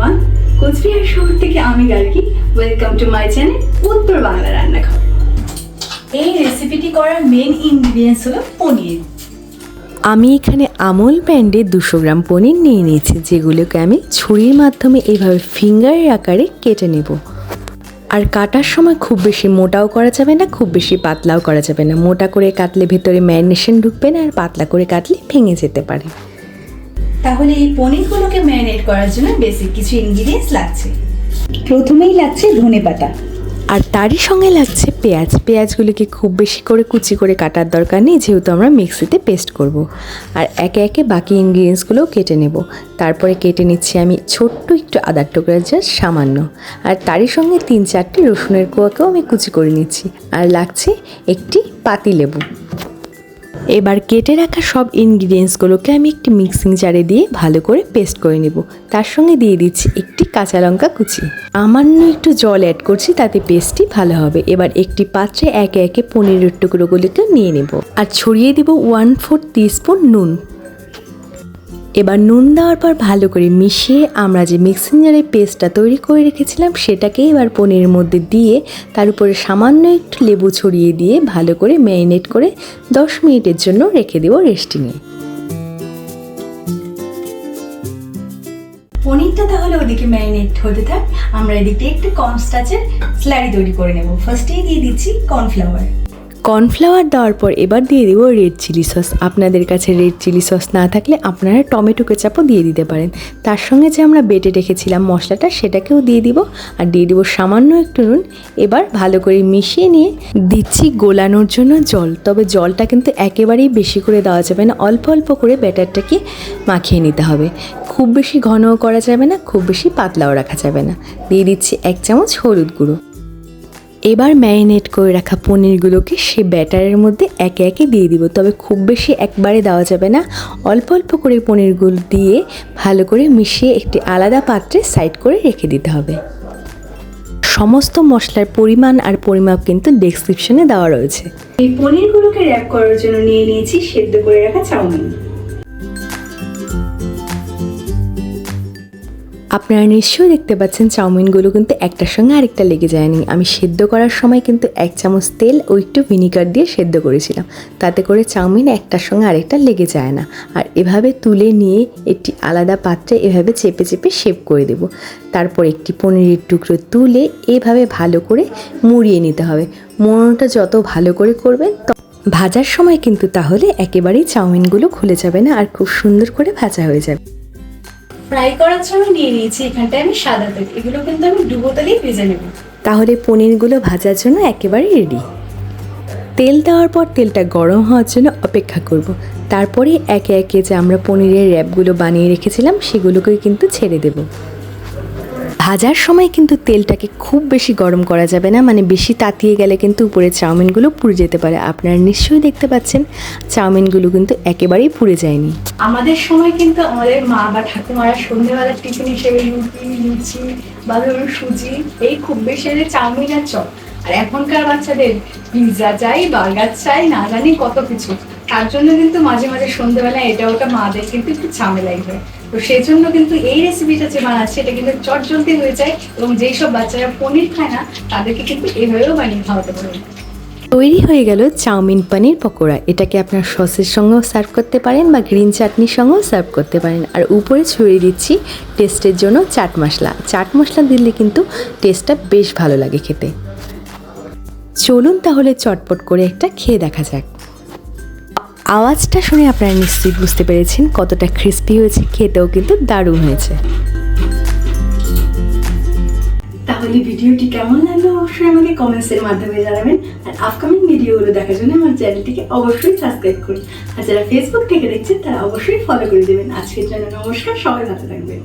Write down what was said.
Everyone Cooch Behar শহর থেকে আমি ওয়েলকাম টু মাই চ্যানেল উত্তর বাংলা রান্নাঘর। এই রেসিপিটি করার মেন ইনগ্রিডিয়েন্টস হলো পনির। আমি এখানে আমল ব্র্যান্ডের দুশো গ্রাম পনির নিয়ে নিয়েছি, যেগুলোকে আমি ছুরির মাধ্যমে এইভাবে ফিঙ্গারের আকারে কেটে নেব। আর কাটার সময় খুব বেশি মোটাও করা যাবে না, খুব বেশি পাতলাও করা যাবে না। মোটা করে কাটলে ভেতরে ম্যারিনেশন ঢুকবে না, আর পাতলা করে কাটলে ভেঙে যেতে পারে। তাহলে এই পনিরগুলোকে ম্যারিনেট করার জন্য বেসিক কিছু ইনগ্রিডিয়েন্টস লাগছে। প্রথমেই লাগছে ধনে পাতা। আর তারই সঙ্গে লাগছে পেঁয়াজ। পেঁয়াজগুলিকে খুব বেশি করে কুচি করে কাটার দরকার নেই যেহেতু আমরা মিক্সিতে পেস্ট করব। আর একে একে বাকি ইনগ্রিডিয়েন্টসগুলোও কেটে নেব। তারপরে কেটে নিচ্ছি আমি ছোট্ট একটু আদার টুকরা জাস্ট সামান্য। আর তারই সঙ্গে তিন চারটি রসুনের কোয়াকেও আমি কুচি করে নিচ্ছি। আর লাগছে একটি পাতি লেবু এবার কেটে রাখা সব ইনগ্রিডিয়েন্টসগুলোকে আমি একটি মিক্সিং জারে দিয়ে ভালো করে পেস্ট করে নেব। তার সঙ্গে দিয়ে দিচ্ছি একটি কাঁচা লঙ্কা কুচি। সামান্য একটু জল অ্যাড করছি, তাতে পেস্টটি ভালো হবে। এবার একটি পাত্রে একে একে পনিরের টুকরোগুলোকে নিয়ে নেব। আর ছড়িয়ে দেব ওয়ান ফোর টিস্পুন নুন। এবার নুন দেওয়ার পর ভালো করে মিশিয়ে আমরা যে মিক্সিং জারে পেস্টটা তৈরি করে রেখেছিলাম, সেটাকে এবার পনিরের মধ্যে দিয়ে তার উপরে সামান্য একটু লেবু ছড়িয়ে দিয়ে ভালো করে ম্যারিনেট করে দশ মিনিটের জন্য রেখে দেবো রেস্টিংয়ে পনিরটা তাহলে ওদিকে ম্যারিনেট হতে থাক, আমরা এদিকে একটু কর্নস্টাচের স্ল্যারি তৈরি করে নেব। ফার্স্টেই দিয়ে দিচ্ছি কর্নফ্লাওয়ার কর্নফ্লাওয়ার দেওয়ার পর এবার দিয়ে দেবো রেড চিলি সস। আপনাদের কাছে রেড চিলি সস না থাকলে আপনারা টমেটো কেচাপও দিয়ে দিতে পারেন। তার সঙ্গে যে আমরা বেটে রেখেছিলাম মশলাটা, সেটাকেও দিয়ে দিব আর দিয়ে দিব সামান্য একটু নুন। এবার ভালো করে মিশিয়ে নিয়ে দিচ্ছি গোলানোর জন্য জল। তবে জলটা কিন্তু একেবারেই বেশি করে দেওয়া যাবে না। অল্প অল্প করে ব্যাটারটাকে মাখিয়ে নিতে হবে। খুব বেশি ঘনও করা যাবে না, খুব বেশি পাতলাও রাখা যাবে না। দিয়ে দিচ্ছি এক চামচ হলুদ গুঁড়ো। এবার ম্যারিনেট করে রাখা পনিরগুলোকে সে ব্যাটারের মধ্যে একে একে দিয়ে দিব। তবে খুব বেশি একবারে দেওয়া যাবে না। অল্প অল্প করে পনিরগুলো দিয়ে ভালো করে মিশিয়ে একটি আলাদা পাত্রে সাইড করে রেখে দিতে হবে। সমস্ত মশলার পরিমাণ আর পরিমাপ কিন্তু ডেসক্রিপশনে দেওয়া রয়েছে। এই পনিরগুলোকে র্যাপ করার জন্য নিয়ে নিয়েছি সেদ্ধ করে রাখা চাউমিন। আপনারা নিশ্চয়ই দেখতে পাচ্ছেন চাউমিনগুলো কিন্তু একটার সঙ্গে আরেকটা লেগে যায়নি। আমি সেদ্ধ করার সময় কিন্তু এক চামচ তেল ও একটু ভিনিগার দিয়ে সেদ্ধ করেছিলাম। তাতে করে চাউমিন একটার সঙ্গে আরেকটা লেগে যায় না। আর এভাবে তুলে নিয়ে একটি আলাদা পাত্রে এভাবে চেপে চেপে শেপ করে দেব। তারপর একটি পনিরের টুকরো তুলে এভাবে ভালো করে মুড়িয়ে নিতে হবে। মোড়নটা যত ভালো করে করবেন ভাজার সময় কিন্তু তাহলে একেবারেই চাউমিনগুলো খুলে যাবে না আর খুব সুন্দর করে ভাজা হয়ে যাবে। ফ্রাই করার জন্য নিয়ে নিয়েছি এখানটায় আমি সাদা তেল। এগুলো কিন্তু আমি ডুবো তেলেই ভেজে নেব। তাহলে পনিরগুলো ভাজার জন্য একেবারে রেডি তেল দেওয়ার পর তেলটা গরম হওয়ার জন্য অপেক্ষা করব। তারপরে একে একে যে আমরা পনিরের র্যাপগুলো বানিয়ে রেখেছিলাম সেগুলোকে কিন্তু ছেড়ে দেব। ভাজার সময় কিন্তু তেলটাকে খুব বেশি গরম করা যাবে না। মানে বেশি তাতিয়ে গেলে কিন্তু উপরে চাউমিনগুলো পুড়ে যেতে পারে। আপনারা নিশ্চয়ই দেখতে পাচ্ছেন, চাউমিনগুলো কিন্তু একেবারেই পুড়ে যায়নি। আমাদের সময় কিন্তু আমাদের মা বা ঠাকুমারা সন্ধ্যেবেলার টিফিন হিসেবে রুটি, লুচি বা ধরুন সুজি, এই খুব বেশি চাউমিন আর চপ। আর এখনকার বাচ্চাদের পিৎজা চাই, বার্গার চাই, না জানি কত কিছু। তার জন্য কিন্তু মাঝে মাঝে সন্ধ্যেবেলা এটা ওটা মাদের কিন্তু একটু ঝামেলাই হয়। তো সেই জন্য কিন্তু এই রেসিপিটা যে বানাচ্ছে, এটা কিন্তু চট জলদি হয়ে যায় এবং যেই সব বাচ্চারা পনির খায় না, তাদেরকে কিন্তু এভাবেও বানিয়ে খাওয়াতে পারেন তৈরি হয়ে গেল চাউমিন পানির পকোড়া। এটাকে আপনার সসের সঙ্গেও সার্ভ করতে পারেন বা গ্রিন চাটনির সঙ্গেও সার্ভ করতে পারেন। আর উপরে ছড়িয়ে দিচ্ছি টেস্টের জন্য চাট মশলা। চাট মশলা দিলে কিন্তু টেস্টটা বেশ ভালো লাগে খেতে। চলুন তাহলে চটপট করে একটা খেয়ে দেখা যাক। আওয়াজটা শুনে আপনারা নিশ্চয়ই বুঝতে পেরেছেন কতটা ক্রিস্পি হয়েছে, খেতেও কিন্তু দারুণ হয়েছে। তাহলে ভিডিওটি কেমন লাগল অবশ্যই আমাকে কমেন্টসের মাধ্যমে জানাবেন, আর আপকামিং ভিডিওগুলো দেখার জন্য আমার চ্যানেলটিকে অবশ্যই সাবস্ক্রাইব করুন। আর যারা ফেসবুক থেকে দেখছেন, তারা অবশ্যই ফলো করে দেবেন। আজকের জন্য নমস্কার, সবাই ভালো থাকবেন।